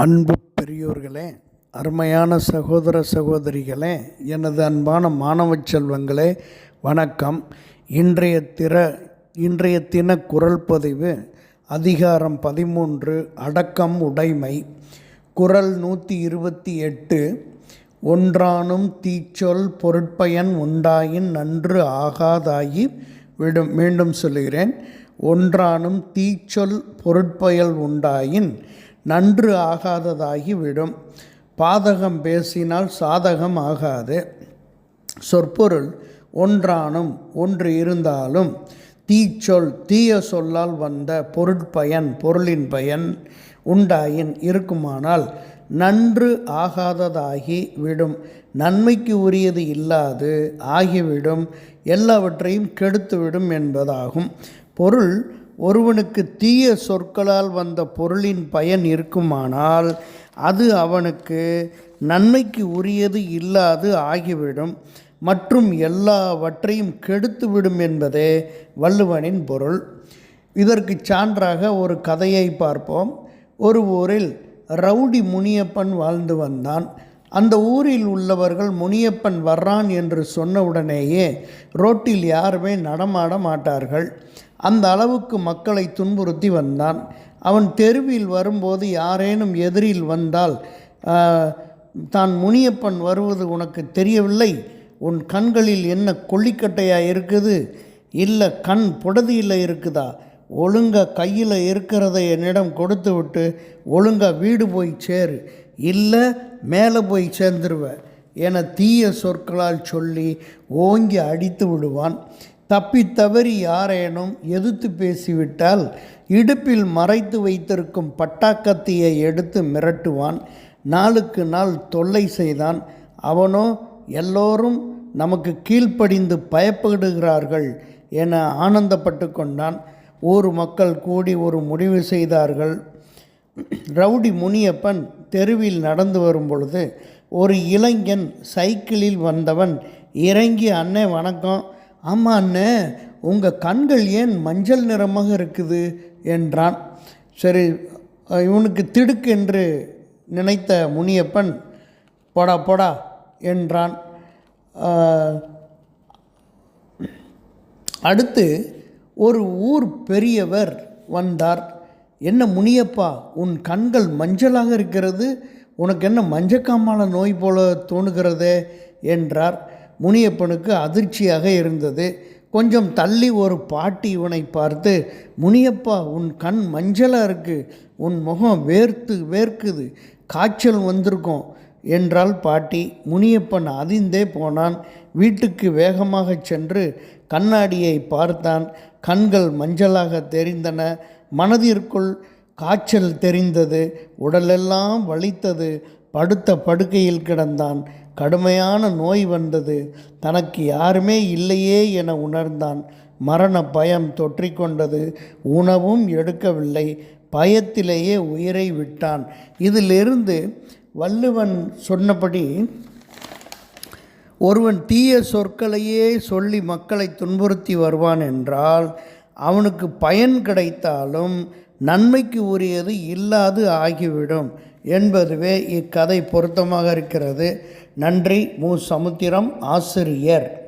அன்பு பெரியோர்களே அருமையான சகோதர சகோதரிகளே எனது அன்பான மாணவ செல்வங்களே வணக்கம். இன்றைய திற இன்றைய தின குரல் பதிவு அதிகாரம் பதிமூன்று அடக்கம் உடைமை. குரல் நூற்றி இருபத்தி எட்டு ஒன்றானும் தீச்சொல் பொருட்பயன் உண்டாயின் நன்று ஆகாதாகி விடும் மீண்டும் சொல்கிறேன் ஒன்றானும் தீச்சொல் பொருட்பயல் உண்டாயின் நன்று ஆகாததாகி விடும் பாதகம் பேசினால் சாதகம் ஆகாது. சொற்பொருள் ஒன்றானும் ஒன்று இருந்தாலும் தீச்சொல் தீய சொல்லால் வந்த பொருட்பயன் பொருளின் பயன் உண்டாயின் இருக்குமானால் நன்று ஆகாததாகி விடும். நன்மைக்கு உரியது இல்லாது ஆகிவிடும். எல்லாவற்றையும் கெடுத்துவிடும் என்பதாகும். பொருள் ஒருவனுக்கு தீய சொற்களால் வந்த பொருளின் பயன் இருக்குமானால் அது அவனுக்கு நன்மைக்கு உரியது இல்லாது ஆகிவிடும் மற்றும் எல்லாவற்றையும் கெடுத்துவிடும் என்பதே வள்ளுவனின் பொருள். இதற்கு சான்றாக ஒரு கதையை பார்ப்போம். ஒரு ஊரில் ரவுடி முனியப்பன் வாழ்ந்து வந்தான். அந்த ஊரில் உள்ளவர்கள் முனியப்பன் வர்றான் என்று சொன்னவுடனேயே ரோட்டில் யாருமே நடமாட மாட்டார்கள். அந்த அளவுக்கு மக்களை துன்புறுத்தி வந்தான். அவன் தெருவில் வரும்போது யாரேனும் எதிரில் வந்தால் தான் முனியப்பன் வருவது உனக்கு தெரியவில்லை? உன் கண்களில் என்ன கொல்லிக்கட்டையாக இருக்குது? இல்லை கண் புடதியில் இருக்குதா? ஒழுங்காக கையில் இருக்கிறத என்னிடம் கொடுத்து விட்டு ஒழுங்காக வீடு போய் சேரு. இல்லை மேலே போய் சேர்ந்துருவேன் என தீய சொற்களால் சொல்லி ஓங்கி அடித்து விடுவான். தப்பி தவறி யாரேனும் எதிர்த்து பேசிவிட்டால் இடுப்பில் மறைத்து வைத்திருக்கும் பட்டாக்கத்தியை எடுத்து மிரட்டுவான். நாளுக்கு நாள் தொல்லை செய்தான். அவனோ எல்லோரும் நமக்கு கீழ்ப்படிந்து பயப்படுகிறார்கள் என ஆனந்தப்பட்டு கொண்டான். ஊர் மக்கள் கூடி ஒரு முடிவு செய்தார்கள். ரவுடி முனியப்பன் தெருவில் நடந்து வரும் பொழுது ஒரு இளைஞன் சைக்கிளில் வந்தவன் இறங்கி அண்ணே வணக்கம். ஆமாம் அண்ணே உங்கள் கண்கள் ஏன் மஞ்சள் நிறமாக இருக்குது? என்றான். சரி இவனுக்கு திடுக்கு என்று நினைத்த முனியப்பன் போடா போடா என்றான். அடுத்து ஒரு ஊர் பெரியவர் வந்தார். என்ன முனியப்பா உன் கண்கள் மஞ்சளாக இருக்கிறது உனக்கு என்ன மஞ்சக்காமான நோய் போல தோணுகிறதே என்றார். முனியப்பனுக்கு அதிர்ச்சியாக இருந்தது. கொஞ்சம் தள்ளி ஒரு பாட்டி இவனை பார்த்து முனியப்பா உன் கண் மஞ்சளாக இருக்குது உன் முகம் வேர்த்து வேர்க்குது காய்ச்சல் வந்திருக்கும் என்றால் பாட்டி. முனியப்பன் அதிர்ந்தே போனான். வீட்டுக்கு வேகமாக சென்று கண்ணாடியை பார்த்தான். கண்கள் மஞ்சளாக தெரிந்தன. மனதிற்குள் காய்ச்சல் தெரிந்தது உடலெல்லாம் வலித்தது படுத்த படுக்கையில் கிடந்தான். கடுமையான நோய் வந்தது. தனக்கு யாருமே இல்லையே என உணர்ந்தான். மரண பயம் தொற்றிக்கொண்டது. உணவும் எடுக்கவில்லை. பயத்திலேயே உயிரை விட்டான். இதிலிருந்து வள்ளுவன் சொன்னபடி ஒருவன் தீய சொற்களையே சொல்லி மக்களை துன்புறுத்தி வருவான் என்றால் அவனுக்கு பயன் கிடைத்தாலும் நன்மைக்கு உரியது இல்லாது ஆகிவிடும் என்பதுவே இக்கதை பொருத்தமாக இருக்கிறது. நன்றி மு. சமுத்திரம் ஆசிரியர்.